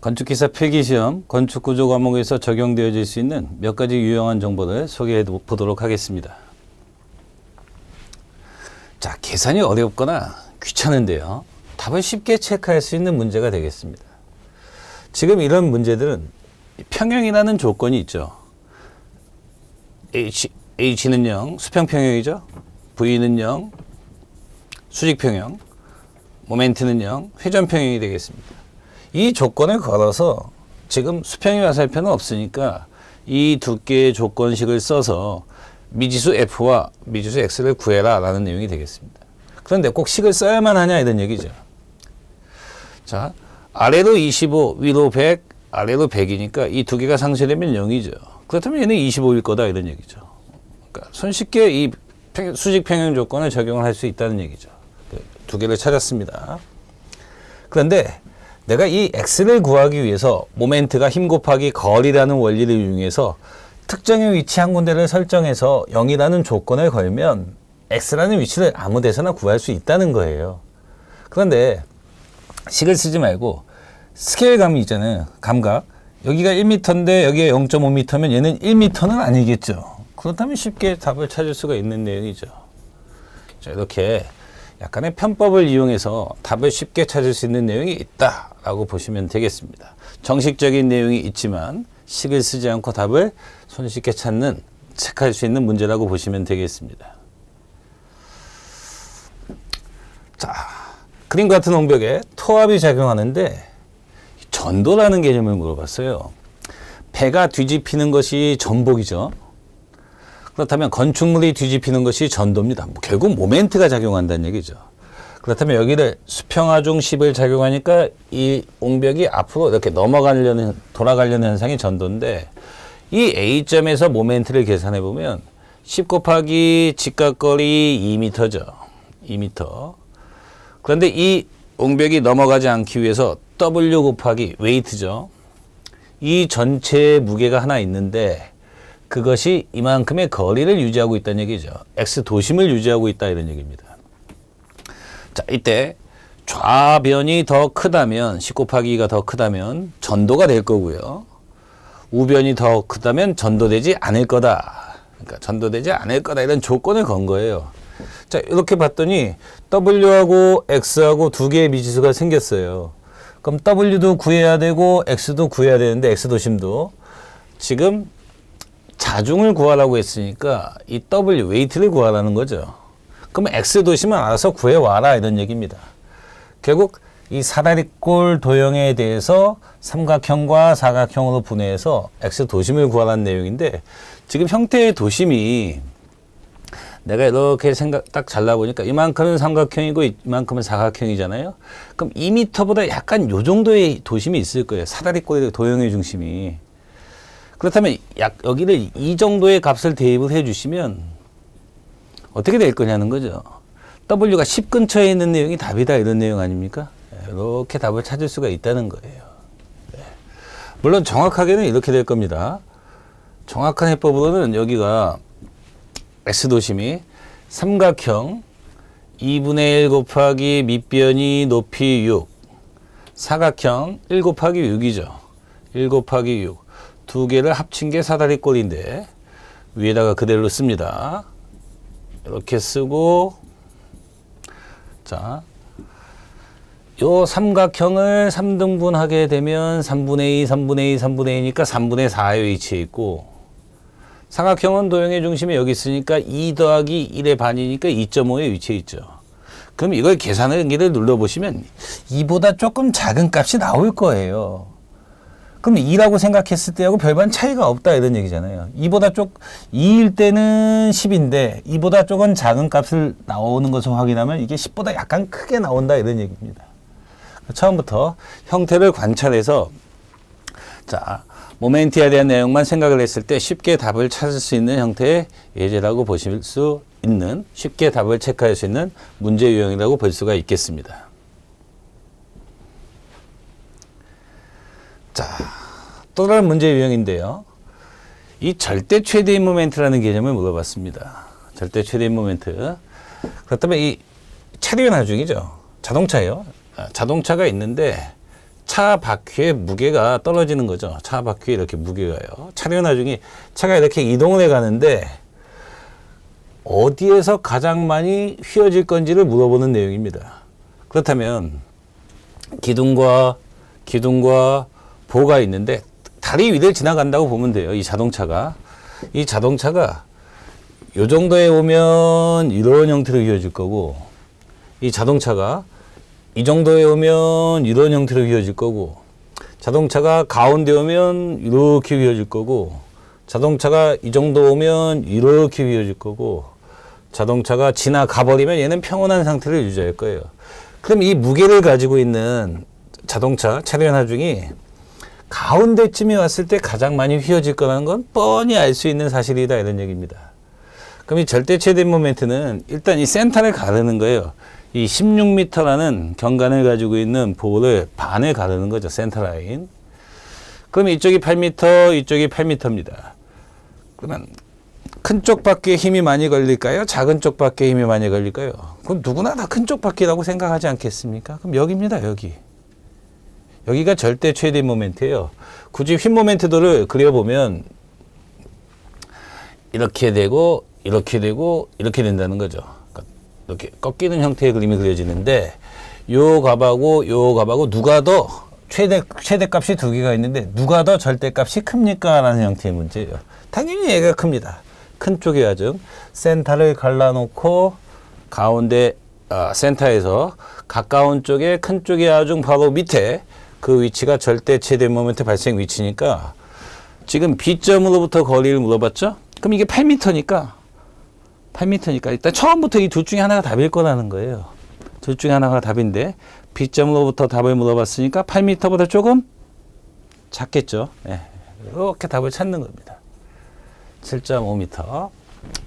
건축기사 필기시험 건축구조 과목에서 적용되어질 수 있는 몇 가지 유용한 정보를 소개해 보도록 하겠습니다. 자, 계산이 어렵거나 귀찮은데요. 답을 쉽게 체크할 수 있는 문제가 되겠습니다. 지금 이런 문제들은 평형이라는 조건이 있죠. H, H는 0, 수평평형이죠. V는 0, 수직평형, 모멘트는 0, 회전평형이 되겠습니다. 이 조건을 걸어서 지금 수평이 화살표는 없으니까 이두 개의 조건식을 써서 미지수 f와 미지수 x를 구해라 라는 내용이 되겠습니다. 그런데 꼭 식을 써야만 하냐 이런 얘기죠. 자, 아래로 25, 위로 100, 아래로 100이니까 이 두 개가 상쇄되면 0이죠. 그렇다면 얘는 25일 거다 이런 얘기죠. 그러니까 손쉽게 이 평- 수직 평형 조건을 적용을 할 수 있다는 얘기죠. 그두 개를 찾았습니다. 그런데 내가 이 x를 구하기 위해서 모멘트가 힘 곱하기 거리라는 원리를 이용해서 특정의 위치 한 군데를 설정해서 0이라는 조건을 걸면 x라는 위치를 아무 데서나 구할 수 있다는 거예요. 그런데 식을 쓰지 말고 스케일 감이 있잖아요. 감각. 여기가 1m인데 여기가 0.5m면 얘는 1m는 아니겠죠. 그렇다면 쉽게 답을 찾을 수가 있는 내용이죠. 자, 이렇게 약간의 편법을 이용해서 답을 쉽게 찾을 수 있는 내용이 있다 라고 보시면 되겠습니다. 정식적인 내용이 있지만 식을 쓰지 않고 답을 손쉽게 찾는 체크할 수 있는 문제라고 보시면 되겠습니다. 자, 그림 같은 홍벽에 토압이 작용하는데 전도라는 개념을 물어봤어요. 배가 뒤집히는 것이 전복이죠. 그렇다면 건축물이 뒤집히는 것이 전도입니다. 뭐 결국 모멘트가 작용한다는 얘기죠. 그렇다면 여기를 수평하중 10을 작용하니까 이 옹벽이 앞으로 이렇게 넘어가려는 돌아가려는 현상이 전도인데 이 A점에서 모멘트를 계산해 보면 10 곱하기 직각거리 2m죠. 2m. 그런데 이 옹벽이 넘어가지 않기 위해서 W 곱하기 웨이트죠. 이 전체의 무게가 하나 있는데 그것이 이만큼의 거리를 유지하고 있다는 얘기죠. x 도심을 유지하고 있다 이런 얘기입니다. 자, 이때 좌변이 더 크다면 10 곱하기 2가 더 크다면 전도가 될 거고요. 우변이 더 크다면 전도되지 않을 거다. 그러니까 전도되지 않을 거다 이런 조건을 건 거예요. 자, 이렇게 봤더니 W하고 X하고 두 개의 미지수가 생겼어요. 그럼 W도 구해야 되고 X도 구해야 되는데 X 도심도 지금 자중을 구하라고 했으니까 이 W 웨이트를 구하라는 거죠. 그러면 X 도심은 알아서 구해 와라 이런 얘기입니다. 결국 이 사다리꼴 도형에 대해서 삼각형과 사각형으로 분해해서 X 도심을 구하라는 내용인데 지금 형태의 도심이 내가 이렇게 생각 딱 잘라보니까 이만큼은 삼각형이고 이만큼은 사각형이잖아요. 그럼 2m보다 약간 요 정도의 도심이 있을 거예요. 사다리꼴의 도형의 중심이. 그렇다면 약 여기를 이 정도의 값을 대입을 해주시면 어떻게 될 거냐는 거죠. W가 10 근처에 있는 내용이 답이다 이런 내용 아닙니까? 예, 이렇게 답을 찾을 수가 있다는 거예요. 네. 물론 정확하게는 이렇게 될 겁니다. 정확한 해법으로는 여기가 S도심이 삼각형 2분의 1 곱하기 밑변이 높이 6 사각형 1 곱하기 6이죠. 1 곱하기 6. 두 개를 합친 게 사다리꼴인데 위에다가 그대로 씁니다. 이렇게 쓰고 자, 요 삼각형을 3등분 하게 되면 3분의 2, 3분의 2, 3분의 2니까 3분의 4에 위치해 있고 사각형은 도형의 중심이 여기 있으니까 2 더하기 1의 반이니까 2.5에 위치해 있죠. 그럼 이걸 계산하기를 눌러보시면 2보다 조금 작은 값이 나올 거예요. 그럼 2라고 생각했을 때하고 별반 차이가 없다 이런 얘기잖아요. 2보다 쪽 2일 때는 10인데 2보다 조금 작은 값을 나오는 것을 확인하면 이게 10보다 약간 크게 나온다 이런 얘기입니다. 처음부터 형태를 관찰해서 자 모멘트에 대한 내용만 생각을 했을 때 쉽게 답을 찾을 수 있는 형태의 예제라고 보실 수 있는 쉽게 답을 체크할 수 있는 문제 유형이라고 볼 수가 있겠습니다. 자, 또 다른 문제 유형인데요. 이 절대 최대인 모멘트라는 개념을 물어봤습니다. 절대 최대인 모멘트. 그렇다면 이 차량의 나중이죠. 자동차예요. 아, 자동차가 있는데 차 바퀴의 무게가 떨어지는 거죠. 차 바퀴에 이렇게 무게가요. 차량 나중에 차가 이렇게 이동을 해 가는데 어디에서 가장 많이 휘어질 건지를 물어보는 내용입니다. 그렇다면 기둥과 기둥과 보가 있는데 다리 위를 지나간다고 보면 돼요. 이 자동차가 이 자동차가 요 정도에 오면 이런 형태로 휘어질 거고 이 자동차가 이 정도에 오면 이런 형태로 휘어질 거고 자동차가 가운데 오면 이렇게 휘어질 거고 자동차가 이 정도 오면 이렇게 휘어질 거고 자동차가 지나가 버리면 얘는 평온한 상태를 유지할 거예요. 그럼 이 무게를 가지고 있는 자동차 차량 하중이 가운데쯤에 왔을 때 가장 많이 휘어질 거라는 건 뻔히 알 수 있는 사실이다 이런 얘기입니다. 그럼 이 절대 최대 모멘트는 일단 이 센터를 가르는 거예요. 이 16m라는 경관을 가지고 있는 볼을 반을 가르는 거죠. 센터 라인. 그럼 이쪽이 8m, 이쪽이 8m입니다. 그러면 큰 쪽 바퀴에 힘이 많이 걸릴까요? 작은 쪽 바퀴에 힘이 많이 걸릴까요? 그럼 누구나 다 큰 쪽 바퀴라고 생각하지 않겠습니까? 그럼 여기입니다, 여기. 여기가 절대 최대 모멘트예요. 굳이 휜 모멘트도를 그려보면 이렇게 되고 이렇게 되고 이렇게 된다는 거죠. 그러니까 이렇게 꺾이는 형태의 그림이 그려지는데 요 값하고 요 값하고 누가 더 최대 최대값이 두 개가 있는데 누가 더 절대값이 큽니까? 라는 형태의 문제예요. 당연히 얘가 큽니다. 큰 쪽이 아주 센터를 갈라놓고 가운데 아, 센터에서 가까운 쪽에 큰 쪽이 아주 바로 밑에 그 위치가 절대 최대 모멘트 발생 위치니까 지금 B점으로부터 거리를 물어봤죠? 그럼 이게 8m니까 8m니까 일단 처음부터 이 둘 중에 하나가 답일 거라는 거예요. 둘 중에 하나가 답인데 B점으로부터 답을 물어봤으니까 8m보다 조금 작겠죠. 예. 이렇게 답을 찾는 겁니다. 7.5m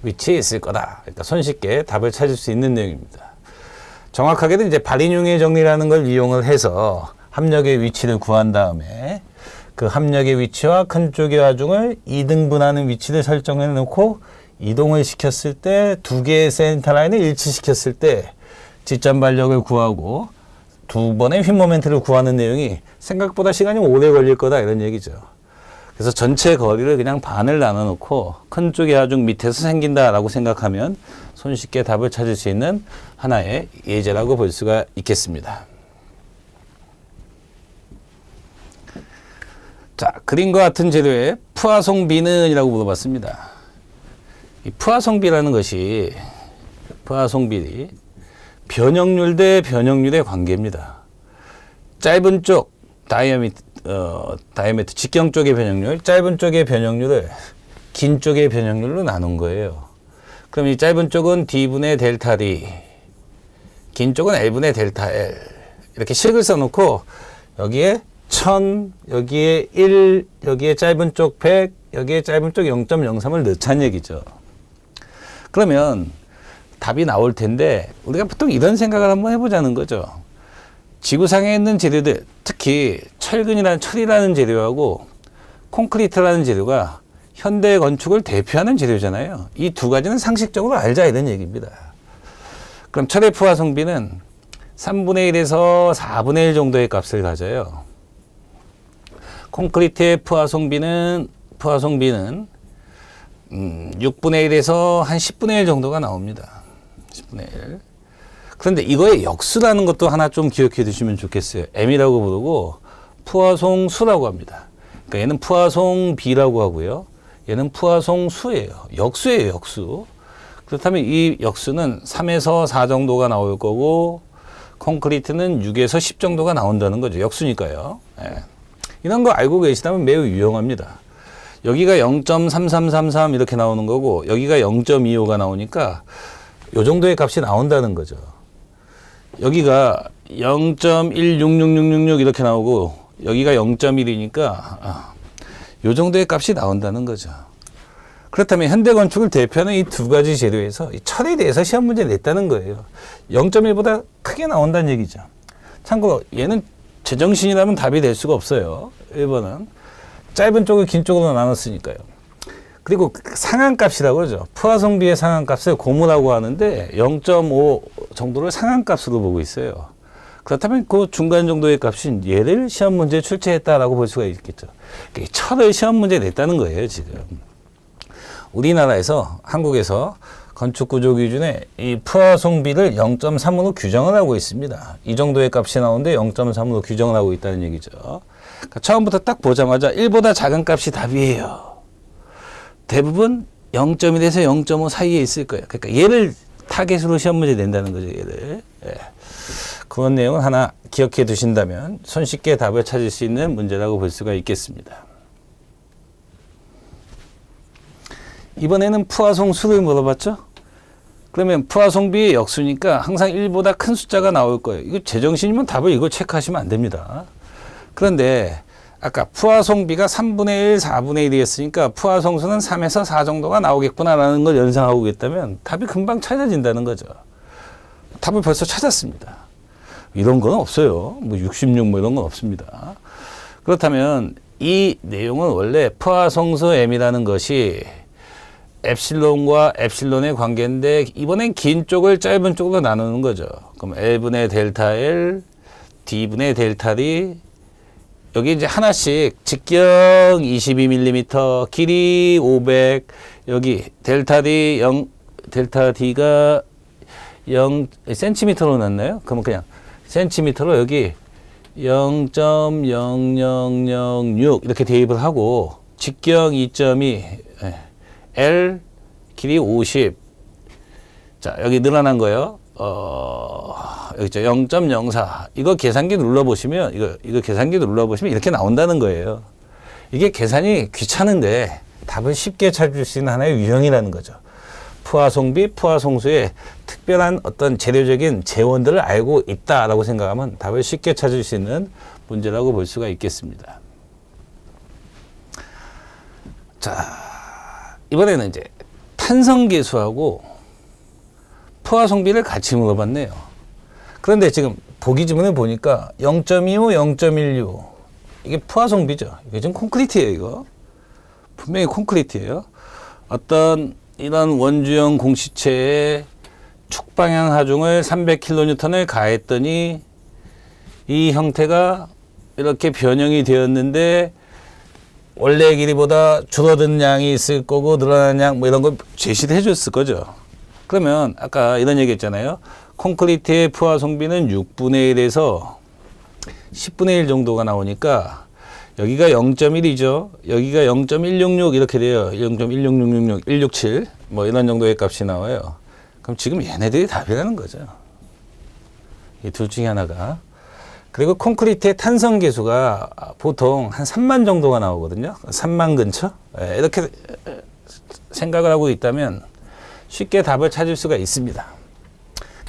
위치에 있을 거다. 그러니까 손쉽게 답을 찾을 수 있는 내용입니다. 정확하게는 이제 발인용의 정리라는 걸 이용을 해서 합력의 위치를 구한 다음에 그 합력의 위치와 큰 쪽의 하중을 2등분하는 위치를 설정해 놓고 이동을 시켰을 때 두 개의 센터 라인을 일치시켰을 때 지점 발력을 구하고 두 번의 휜 모멘트를 구하는 내용이 생각보다 시간이 오래 걸릴 거다 이런 얘기죠. 그래서 전체 거리를 그냥 반을 나눠 놓고 큰 쪽의 하중 밑에서 생긴다라고 생각하면 손쉽게 답을 찾을 수 있는 하나의 예제라고 볼 수가 있겠습니다. 자, 그림과 같은 재료의 푸아송비는 이라고 물어봤습니다. 이 푸아송비라는 것이 푸아송비리 변형률 대 변형률의 관계입니다. 짧은 쪽 다이아미터 어, 다이아미터 직경 쪽의 변형률, 짧은 쪽의 변형률을 긴 쪽의 변형률로 나눈 거예요. 그럼 이 짧은 쪽은 D분의 델타 D, 긴 쪽은 L분의 델타 L 이렇게 식을 써놓고 여기에 1000, 여기에 1, 여기에 짧은 쪽 100, 여기에 짧은 쪽 0.03을 넣자는 얘기죠. 그러면 답이 나올 텐데 우리가 보통 이런 생각을 한번 해보자는 거죠. 지구상에 있는 재료들, 특히 철근이라는 철이라는 재료하고 콘크리트라는 재료가 현대 건축을 대표하는 재료잖아요. 이 두 가지는 상식적으로 알자 이런 얘기입니다. 그럼 철의 부하 성비는 3분의 1에서 4분의 1 정도의 값을 가져요. 콘크리트의 푸아송비는 푸아송비는 음, 6분의 1에서 한 10분의 1 정도가 나옵니다. 10분의 1. 그런데 이거의 역수라는 것도 하나 좀 기억해 두시면 좋겠어요. M이라고 부르고 푸아송 수라고 합니다. 그러니까 얘는 푸아송비라고 하고요. 얘는 푸아송 수예요. 역수예요, 역수. 그렇다면 이 역수는 3에서 4 정도가 나올 거고 콘크리트는 6에서 10 정도가 나온다는 거죠. 역수니까요. 예. 이런 거 알고 계시다면 매우 유용합니다. 여기가 0.3333 이렇게 나오는 거고 여기가 0.25가 나오니까 요 정도의 값이 나온다는 거죠. 여기가 0.166666 이렇게 나오고 여기가 0.1이니까 아, 요 정도의 값이 나온다는 거죠. 그렇다면 현대 건축을 대표하는 이 두 가지 재료에서 이 철에 대해서 시험 문제 냈다는 거예요. 0.1보다 크게 나온다는 얘기죠. 참고로 얘는 제정신이라면 답이 될 수가 없어요. 1번은 짧은 쪽을 긴 쪽으로 나눴으니까요. 그리고 그 상한값이라고 그러죠. 푸아송비의 상한값을 고무라고 하는데 0.5 정도를 상한값으로 보고 있어요. 그렇다면 그 중간 정도의 값인 얘를 시험 문제에 출제했다라고 볼 수가 있겠죠. 철을 시험 문제에 냈다는 거예요, 지금. 우리나라에서 한국에서 건축 구조 기준에 이 푸아송비를 0.3으로 규정을 하고 있습니다. 이 정도의 값이 나오는데 0.3으로 규정을 하고 있다는 얘기죠. 그러니까 처음부터 딱 보자마자 1보다 작은 값이 답이에요. 대부분 0.1에서 0.5 사이에 있을 거예요. 그러니까 얘를 타겟으로 시험 문제 낸다는 거죠, 얘를. 예. 그런 내용은 하나 기억해 두신다면 손쉽게 답을 찾을 수 있는 문제라고 볼 수가 있겠습니다. 이번에는 푸아송 수를 물어봤죠? 그러면 푸아송비의 역수니까 항상 1보다 큰 숫자가 나올 거예요. 이거 제정신이면 답을 이거 체크하시면 안 됩니다. 그런데 아까 푸아송비가 3분의 1, 4분의 1이었으니까 푸아송수는 3에서 4 정도가 나오겠구나라는 걸 연상하고 있다면 답이 금방 찾아진다는 거죠. 답을 벌써 찾았습니다. 이런 건 없어요. 뭐 66 뭐 이런 건 없습니다. 그렇다면 이 내용은 원래 푸아송수 m이라는 것이 엡실론과 엡실론의 관계인데 이번엔 긴 쪽을 짧은 쪽으로 나누는 거죠. 그럼 L분의 델타 L, D분의 델타 D 여기 이제 하나씩 직경 22mm, 길이 500, 여기 델타 D 0, 델타 D가 0 센티미터로 났나요? 그러면 그냥 센티미터로 여기 0.0006 이렇게 대입을 하고 직경 2.2 L 길이 50. 자, 여기 늘어난 거예요. 어, 여기 있죠. 0.04. 이거 계산기 눌러보시면, 이거, 이거 계산기 눌러보시면 이렇게 나온다는 거예요. 이게 계산이 귀찮은데 답을 쉽게 찾을 수 있는 하나의 유형이라는 거죠. 푸아송비, 푸아송수의 특별한 어떤 재료적인 재원들을 알고 있다라고 생각하면 답을 쉽게 찾을 수 있는 문제라고 볼 수가 있겠습니다. 자, 이번에는 이제 탄성 계수하고 포화 성비를 같이 물어봤네요. 그런데 지금 보기 지문을 보니까 0.25, 0.16 이게 포화 성비죠. 이게 지금 콘크리트예요, 이거. 분명히 콘크리트예요. 어떤 이런 원주형 공시체에 축방향 하중을 300kN을 가했더니 이 형태가 이렇게 변형이 되었는데 원래 길이보다 줄어든 양이 있을 거고 늘어난 양 뭐 이런 걸 제시를 해줬을 거죠. 그러면 아까 이런 얘기 했잖아요. 콘크리트의 푸아 성비는 6분의 1에서 10분의 1 정도가 나오니까 여기가 0.1이죠. 여기가 0.166 이렇게 돼요. 0.16666, 167 뭐 이런 정도의 값이 나와요. 그럼 지금 얘네들이 답이라는 거죠. 이 둘 중에 하나가. 그리고 콘크리트의 탄성 계수가 보통 한 3만 정도가 나오거든요. 3만 근처. 예, 이렇게 생각을 하고 있다면 쉽게 답을 찾을 수가 있습니다.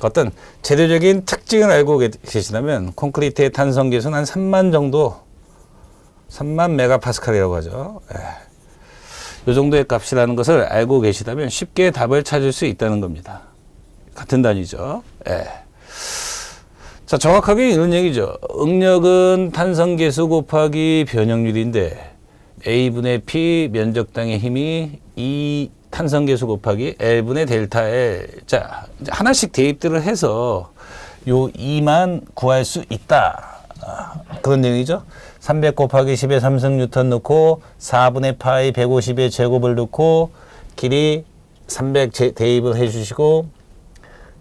어떤 재료적인 특징을 알고 계시다면 콘크리트의 탄성 계수는 한 3만 정도, 3만 메가파스칼이라고 하죠. 예. 이 정도의 값이라는 것을 알고 계시다면 쉽게 답을 찾을 수 있다는 겁니다. 같은 단위죠. 예. 자, 정확하게 이런 얘기죠. 응력은 탄성계수 곱하기 변형률인데 A분의 P 면적당의 힘이 이 탄성계수 곱하기 L분의 델타 L. 자, 하나씩 대입들을 해서 요 2만 구할 수 있다. 아, 그런 내용이죠. 300 곱하기 10의 3승 뉴턴 넣고 4분의 파이 150의 제곱을 넣고 길이 300 제, 대입을 해주시고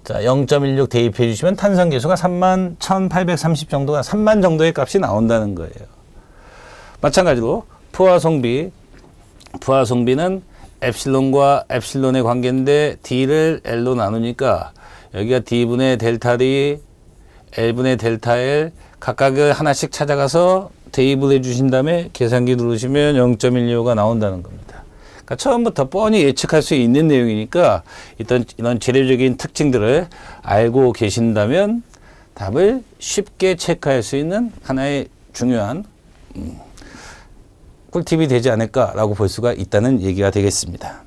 자, 0.16 대입해 주시면 탄성 계수가 3만 1830 정도가 3만 정도의 값이 나온다는 거예요. 마찬가지로 포화성비 포화성비는 엡실론과 엡실론의 관계인데 D를 L로 나누니까 여기가 D분의 델타 D, L분의 델타 L 각각을 하나씩 찾아가서 대입을 해 주신 다음에 계산기 누르시면 0.16가 나온다는 겁니다. 그러니까 처음부터 뻔히 예측할 수 있는 내용이니까 이런, 이런 재료적인 특징들을 알고 계신다면 답을 쉽게 체크할 수 있는 하나의 중요한 음, 꿀팁이 되지 않을까라고 볼 수가 있다는 얘기가 되겠습니다.